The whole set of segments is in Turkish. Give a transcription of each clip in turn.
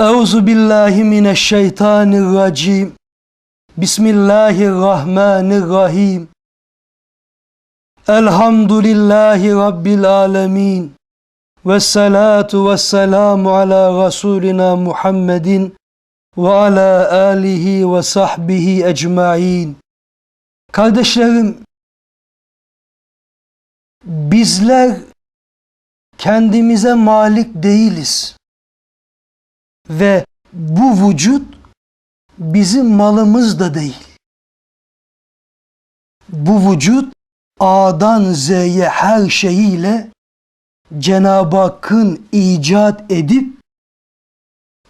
Euzu billahi mineşşeytanirracim. Bismillahirrahmanirrahim. Elhamdülillahi Rabbil alemin. Ve salatu ve selamu ala Resulina Muhammedin ve ala alihi ve sahbihi ecmain. Kardeşlerim, bizler kendimize malik değiliz. Ve bu vücut bizim malımız da değil. Bu vücut A'dan Z'ye her şeyiyle Cenab-ı Hakk'ın icat edip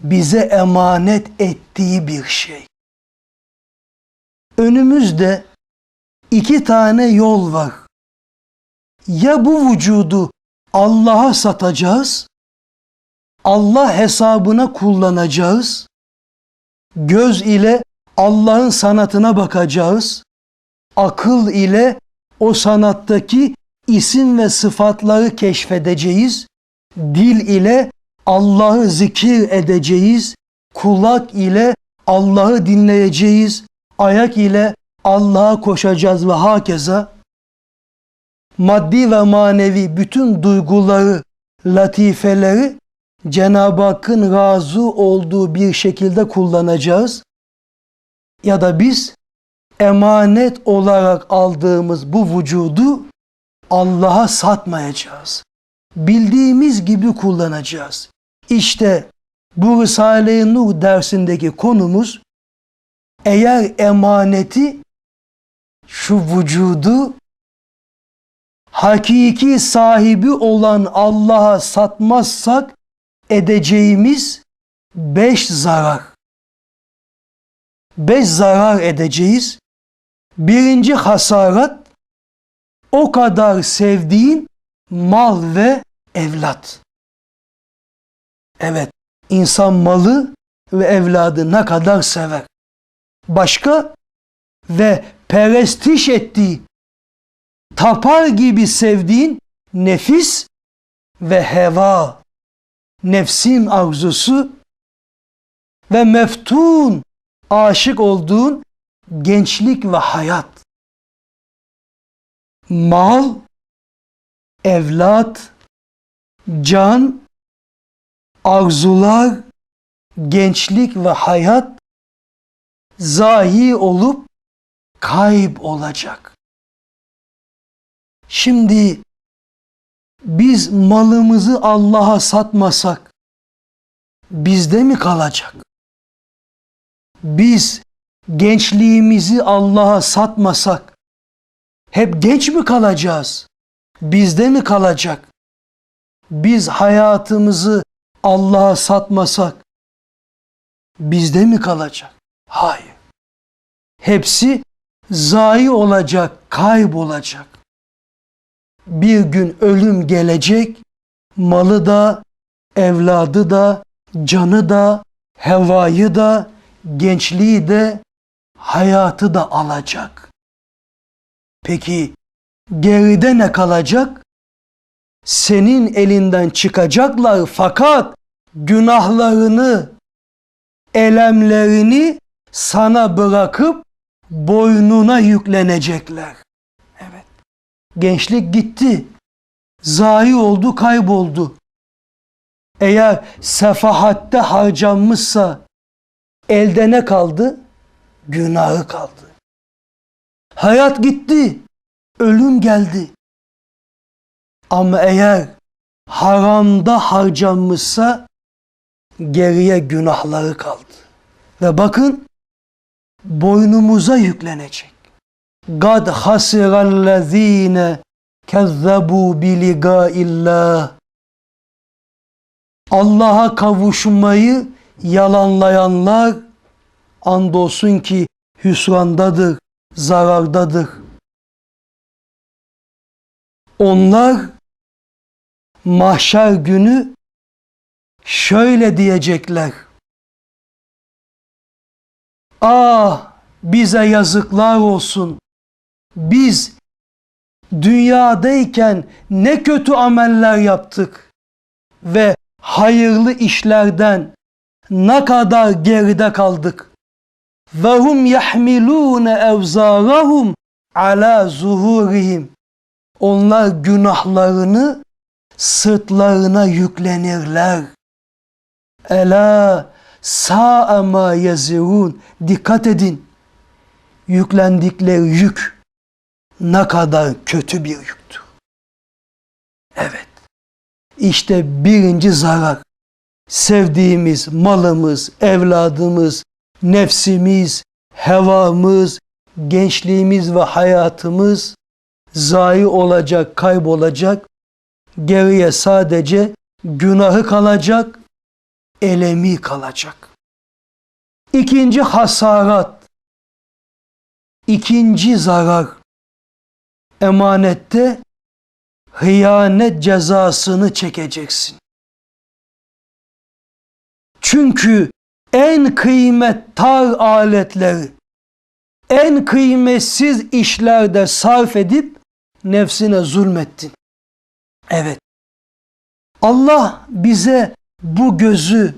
bize emanet ettiği bir şey. Önümüzde iki tane yol var. Ya bu vücudu Allah'a satacağız, Allah hesabına kullanacağız, göz ile Allah'ın sanatına bakacağız, akıl ile o sanattaki isim ve sıfatları keşfedeceğiz, dil ile Allah'ı zikir edeceğiz, kulak ile Allah'ı dinleyeceğiz, ayak ile Allah'a koşacağız ve hakeza maddi ve manevi bütün duyguları, latifeleri Cenab-ı Hakk'ın razı olduğu bir şekilde kullanacağız. Ya da biz emanet olarak aldığımız bu vücudu Allah'a satmayacağız. Bildiğimiz gibi kullanacağız. İşte bu Risale-i Nur dersindeki konumuz eğer emaneti şu vücudu hakiki sahibi olan Allah'a satmazsak edeceğimiz beş zarar. Beş zarar edeceğiz. Birinci hasarat o kadar sevdiğin mal ve evlat. Evet, insan malı ve evladı ne kadar sever. Başka ve perestiş ettiği, tapar gibi sevdiğin nefis ve heva, nefsin arzusu ve meftun, aşık olduğun gençlik ve hayat. Mal, evlat, can, arzular, gençlik ve hayat zahi olup kayıp olacak. Şimdi biz malımızı Allah'a satmasak bizde mi kalacak? Biz gençliğimizi Allah'a satmasak hep genç mi kalacağız? Bizde mi kalacak? Biz hayatımızı Allah'a satmasak bizde mi kalacak? Hayır. Hepsi zayi olacak, kaybolacak. Bir gün ölüm gelecek, malı da, evladı da, canı da, hevayı da, gençliği de, hayatı da alacak. Peki geride ne kalacak? Senin elinden çıkacaklar fakat günahlarını, elemlerini sana bırakıp boynuna yüklenecekler. Gençlik gitti. Zayi oldu, kayboldu. Eğer sefahatte harcanmışsa elde ne kaldı? Günahı kaldı. Hayat gitti. Ölüm geldi. Ama eğer haramda harcanmışsa geriye günahları kaldı. Ve bakın boynumuza yüklenecek. Gad hasirallezine kezzebu bi ligaillah. Allah'a kavuşmayı yalanlayanlar andolsun ki hüsrandadır, zarardadır. Onlar mahşer günü şöyle diyecekler. Ah bize yazıklar olsun. Biz dünyadayken ne kötü ameller yaptık ve hayırlı işlerden ne kadar geride kaldık. Ve hum yahmilune evzarahum ala zuhurihim. Onlar günahlarını sırtlarına yüklenirler. Ela sa'a ma yazirun. Dikkat edin. Yüklendikleri yük ne kadar kötü bir yüktür. Evet. İşte birinci zarar. Sevdiğimiz malımız, evladımız, nefsimiz, hevamız, gençliğimiz ve hayatımız zayi olacak, kaybolacak. Geriye sadece günahı kalacak, elemi kalacak. İkinci hasarat, ikinci zarar, emanette hıyanet cezasını çekeceksin. Çünkü en kıymettar aletleri, en kıymetsiz işlerde sarf edip nefsine zulmettin. Evet. Allah bize bu gözü,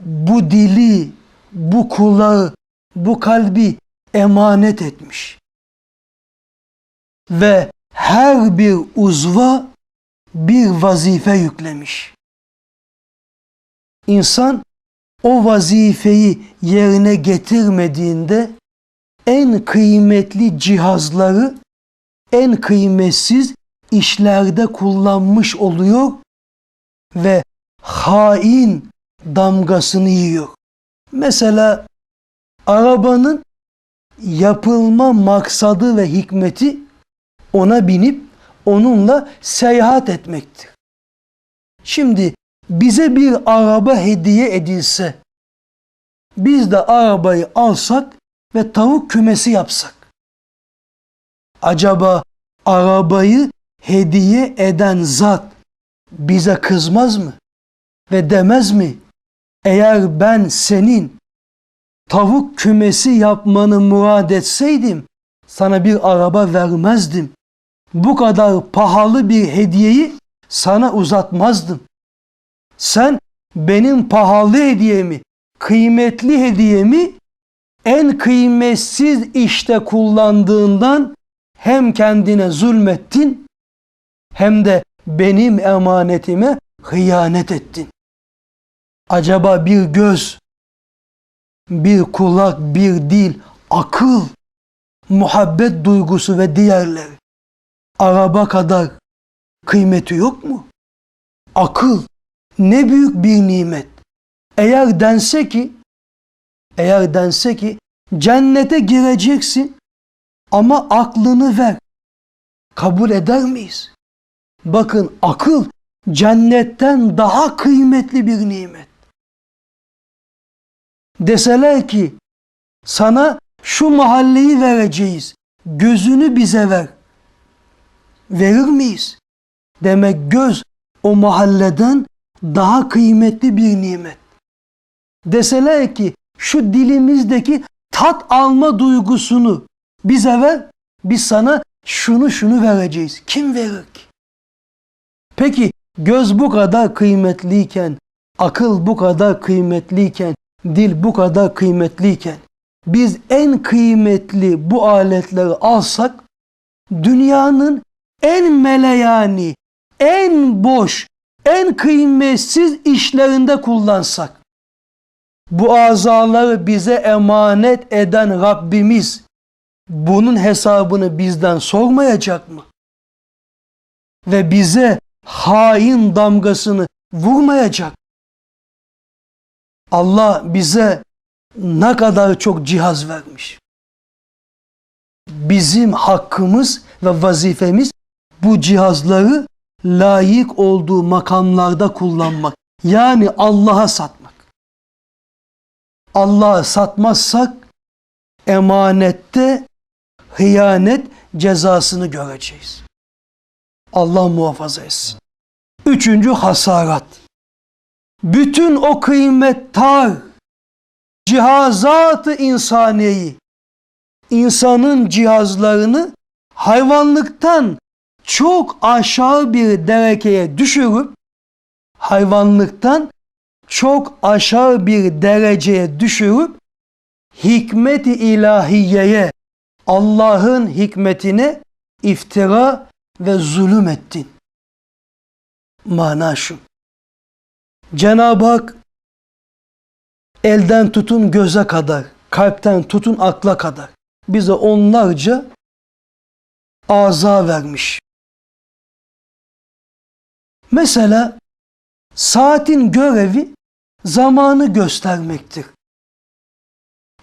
bu dili, bu kulağı, bu kalbi emanet etmiş. Ve her bir uzva bir vazife yüklemiş. İnsan o vazifeyi yerine getirmediğinde en kıymetli cihazları en kıymetsiz işlerde kullanmış oluyor ve hain damgasını yiyor. Mesela arabanın yapılma maksadı ve hikmeti ona binip onunla seyahat etmektir. Şimdi bize bir araba hediye edilse, biz de arabayı alsak ve tavuk kümesi yapsak. Acaba arabayı hediye eden zat bize kızmaz mı? Ve demez mi? Eğer ben senin tavuk kümesi yapmanı murad etseydim sana bir araba vermezdim. Bu kadar pahalı bir hediyeyi sana uzatmazdım. Sen benim pahalı hediyemi, kıymetli hediyemi en kıymetsiz işte kullandığından hem kendine zulmettin hem de benim emanetime hıyanet ettin. Acaba bir göz, bir kulak, bir dil, akıl, muhabbet duygusu ve diğerleri araba kadar kıymeti yok mu? Akıl ne büyük bir nimet. Eğer dense ki eğer dense ki cennete gireceksin ama aklını ver. Kabul eder miyiz? Bakın akıl cennetten daha kıymetli bir nimet. Deseler ki sana şu mahalleyi vereceğiz. Gözünü bize ver. Verir miyiz? Demek göz o mahalleden daha kıymetli bir nimet. Deseler ki şu dilimizdeki tat alma duygusunu bize ver, biz sana şunu şunu vereceğiz. Kim verir ki? Peki göz bu kadar kıymetliyken, akıl bu kadar kıymetliyken, dil bu kadar kıymetliyken biz en kıymetli bu aletleri alsak dünyanın en meleyani, en boş, en kıymetsiz işlerinde kullansak bu azaları bize emanet eden Rabbimiz bunun hesabını bizden sormayacak mı? Ve bize hain damgasını vurmayacak. Allah bize ne kadar çok cihaz vermiş. Bizim hakkımız ve vazifemiz bu cihazları layık olduğu makamlarda kullanmak. Yani Allah'a satmak. Allah'a satmazsak emanette hıyanet cezasını göreceğiz. Allah muhafaza etsin. Üçüncü hasarat. Bütün o kıymettar cihazat-ı insaniyeyi, insanın cihazlarını hayvanlıktan çok aşağı bir derekeye düşürüp hayvanlıktan çok aşağı bir dereceye düşürüp hikmet-i ilahiyeye, Allah'ın hikmetine iftira ve zulüm ettin. Mana şu. Cenab-ı Hak elden tutun göze kadar, kalpten tutun akla kadar bize onlarca aza vermiş. Mesela saatin görevi zamanı göstermektir.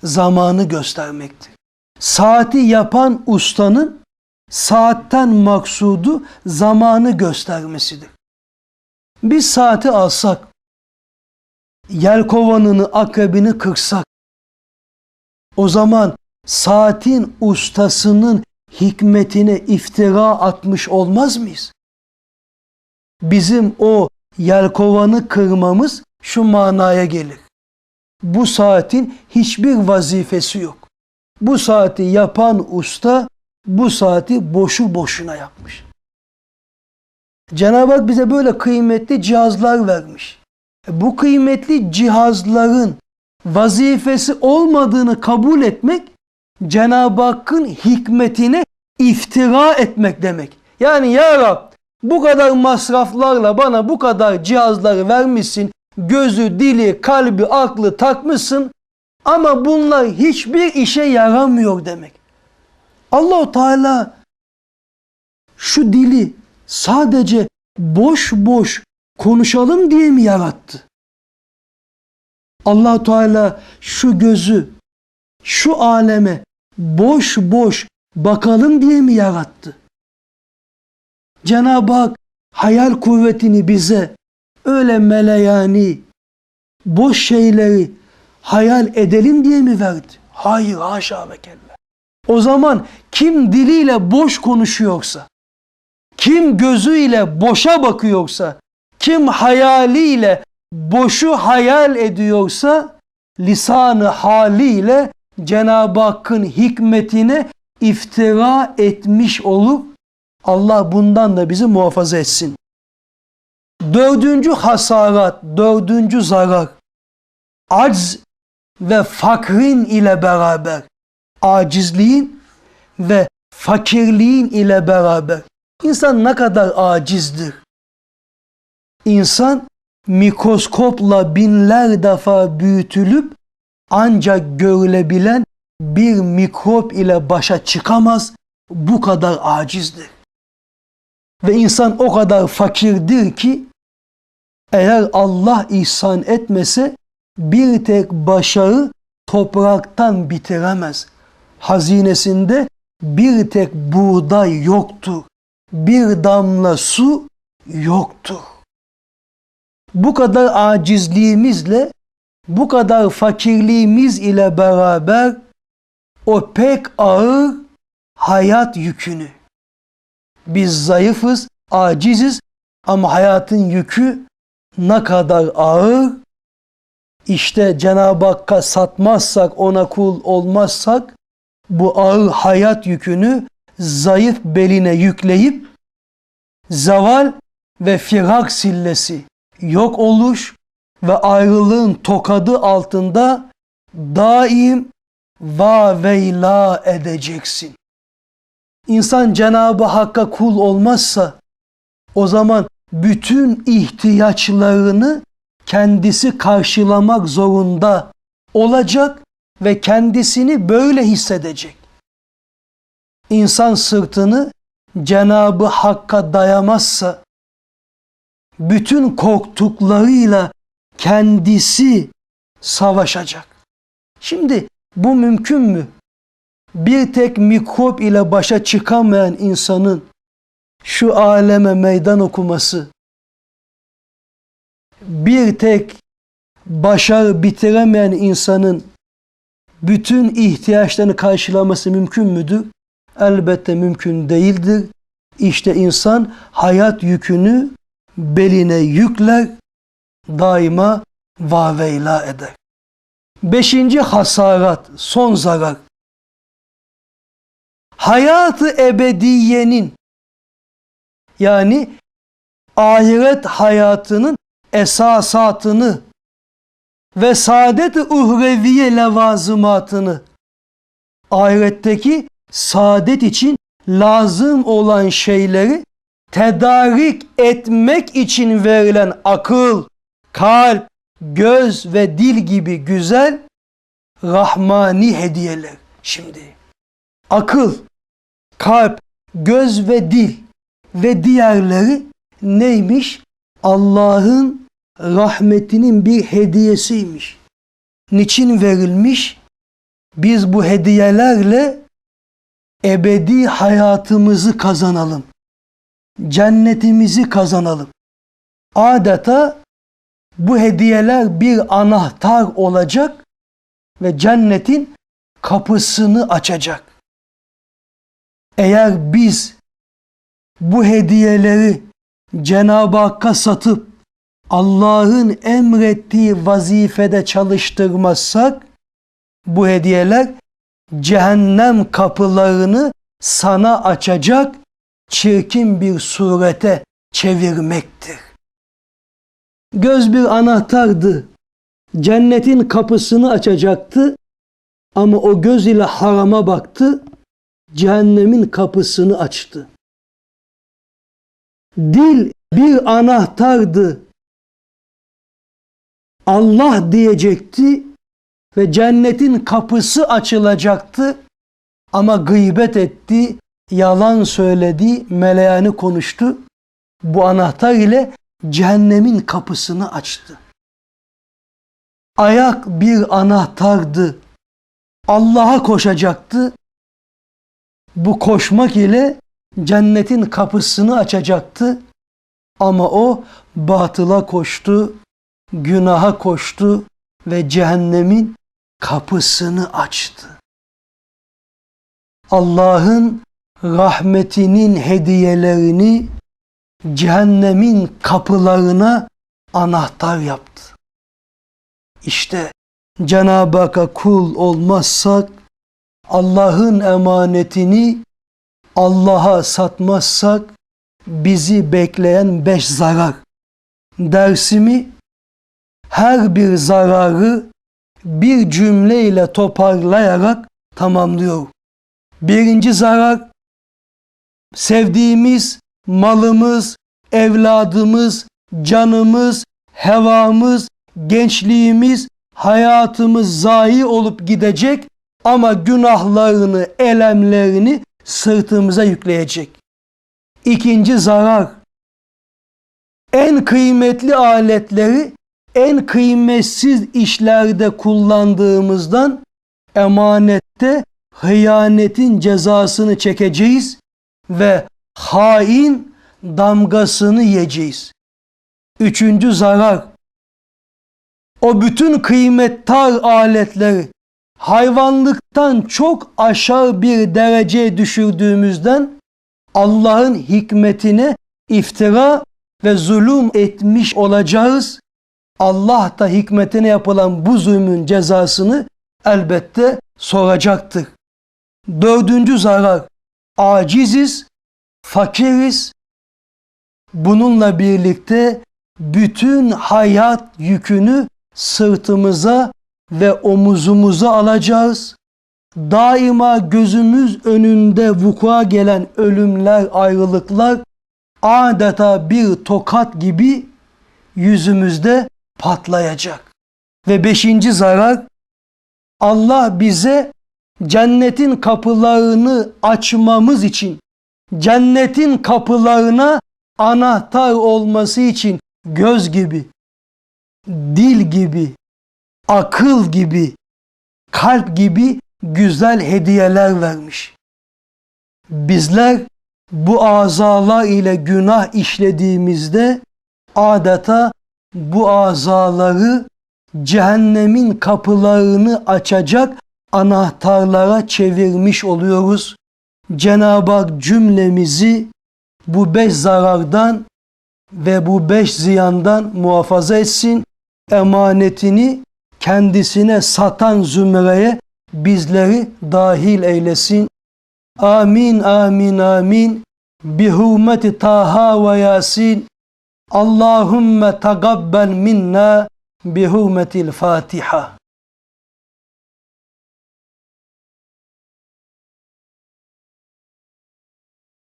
Zamanı göstermektir. Saati yapan ustanın saatten maksudu zamanı göstermesidir. Biz saati alsak, yelkovanını, akrebini kırsak, o zaman saatin ustasının hikmetine iftira atmış olmaz mıyız? Bizim o yelkovanı kırmamız şu manaya gelir. Bu saatin hiçbir vazifesi yok. Bu saati yapan usta bu saati boşu boşuna yapmış. Cenab-ı Hak bize böyle kıymetli cihazlar vermiş. E, Bu kıymetli cihazların vazifesi olmadığını kabul etmek Cenab-ı Hakk'ın hikmetine iftira etmek demek. Yani ya Rab bu kadar masraflarla bana bu kadar cihazları vermişsin. Gözü, dili, kalbi, aklı takmışsın. Ama bunlar hiçbir işe yaramıyor demek. Allahu Teala şu dili sadece boş boş konuşalım diye mi yarattı? allah Teala şu gözü şu aleme boş boş bakalım diye mi yarattı? Cenab-ı Hak hayal kuvvetini bize öyle meleyani boş şeyleri hayal edelim diye mi verdi? Hayır haşa ve kella. O zaman kim diliyle boş konuşuyorsa, kim gözüyle boşa bakıyorsa, kim hayaliyle boşu hayal ediyorsa, lisanı haliyle Cenab-ı Hakk'ın hikmetine iftira etmiş olup Allah bundan da bizi muhafaza etsin. Dördüncü hasarat, dördüncü zarar, acz ve fakrin ile beraber, acizliğin ve fakirliğin ile beraber. İnsan ne kadar acizdir. İnsan mikroskopla binler defa büyütülüp ancak görülebilen bir mikrop ile başa çıkamaz. Bu kadar acizdir. Ve insan o kadar fakirdir ki eğer Allah ihsan etmese bir tek başağı topraktan bitiremez. Hazinesinde bir tek buğday yoktur. Bir damla su yoktur. Bu kadar acizliğimizle, bu kadar fakirliğimiz ile beraber o pek ağır hayat yükünü. Biz zayıfız, aciziz ama hayatın yükü ne kadar ağır. İşte Cenab-ı Hakk'a satmazsak, ona kul olmazsak bu ağır hayat yükünü zayıf beline yükleyip zaval ve firak sillesi, yok oluş ve ayrılığın tokadı altında daim va veyla edeceksin. İnsan Cenab-ı Hakk'a kul olmazsa o zaman bütün ihtiyaçlarını kendisi karşılamak zorunda olacak ve kendisini böyle hissedecek. İnsan sırtını Cenab-ı Hakk'a dayamazsa bütün korktuklarıyla kendisi savaşacak. Şimdi bu mümkün mü? Bir tek mikrop ile başa çıkamayan insanın şu aleme meydan okuması, bir tek başarı bitiremeyen insanın bütün ihtiyaçlarını karşılaması mümkün müdür? Elbette mümkün değildir. İşte insan hayat yükünü beline yükler, daima vaveyla eder. Beşinci hasarat, son zarar. Hayatı ebediyenin yani ahiret hayatının esasatını ve saadet-i uhreviye levazımatını ahiretteki saadet için lazım olan şeyleri tedarik etmek için verilen akıl, kalp, göz ve dil gibi güzel rahmani hediyeler. Şimdi akıl, kalp, göz ve dil ve diğerleri neymiş? Allah'ın rahmetinin bir hediyesiymiş. Niçin verilmiş? Biz bu hediyelerle ebedi hayatımızı kazanalım. Cennetimizi kazanalım. Adeta bu hediyeler bir anahtar olacak ve cennetin kapısını açacak. Eğer biz bu hediyeleri Cenab-ı Hakk'a satıp Allah'ın emrettiği vazifede çalıştırmazsak bu hediyeler cehennem kapılarını sana açacak çirkin bir surete çevirmektir. Göz bir anahtardı. Cennetin kapısını açacaktı ama o göz ile harama baktı, cehennemin kapısını açtı. Dil bir anahtardı. Allah diyecekti ve cennetin kapısı açılacaktı ama gıybet etti, yalan söyledi, meleğini konuştu. Bu anahtar ile cehennemin kapısını açtı. Ayak bir anahtardı. Allah'a koşacaktı. Bu koşmak ile cennetin kapısını açacaktı. Ama o batıla koştu, günaha koştu ve cehennemin kapısını açtı. Allah'ın rahmetinin hediyelerini cehennemin kapılarına anahtar yaptı. İşte Cenab-ı Hakk'a kul olmazsak Allah'ın emanetini Allah'a satmazsak bizi bekleyen beş zarar. Dersimi her bir zararı bir cümleyle toparlayarak tamamlıyor. Birinci zarar sevdiğimiz malımız, evladımız, canımız, hevamız, gençliğimiz, hayatımız zayi olup gidecek ama günahlarını, elemlerini sırtımıza yükleyecek. İkinci zarar. En kıymetli aletleri en kıymetsiz işlerde kullandığımızdan emanette hıyanetin cezasını çekeceğiz ve hain damgasını yiyeceğiz. Üçüncü zarar. O bütün kıymettar aletleri hayvanlıktan çok aşağı bir dereceye düşürdüğümüzden Allah'ın hikmetine iftira ve zulüm etmiş olacağız. Allah da hikmetine yapılan bu zulmün cezasını elbette soracaktır. Dördüncü zarar, aciziz, fakiriz. Bununla birlikte bütün hayat yükünü sırtımıza ve omuzumuza alacağız. Daima gözümüz önünde vuku'a gelen ölümler, ayrılıklar adeta bir tokat gibi yüzümüzde patlayacak. Ve beşinci zarar Allah bize cennetin kapılarını açmamız için cennetin kapılarına anahtar olması için göz gibi, dil gibi, akıl gibi, kalp gibi güzel hediyeler vermiş. Bizler bu azalar ile günah işlediğimizde adeta bu azaları cehennemin kapılarını açacak anahtarlara çevirmiş oluyoruz. Cenab-ı Hak cümlemizi bu beş zarardan ve bu beş ziyandan muhafaza etsin. Emanetini kendisine satan zümreye bizleri dahil eylesin. Amin, amin, amin. Bi hurmeti Taha ve Yasin. Allahümme tagabbel minna bi hurmetil Fatiha.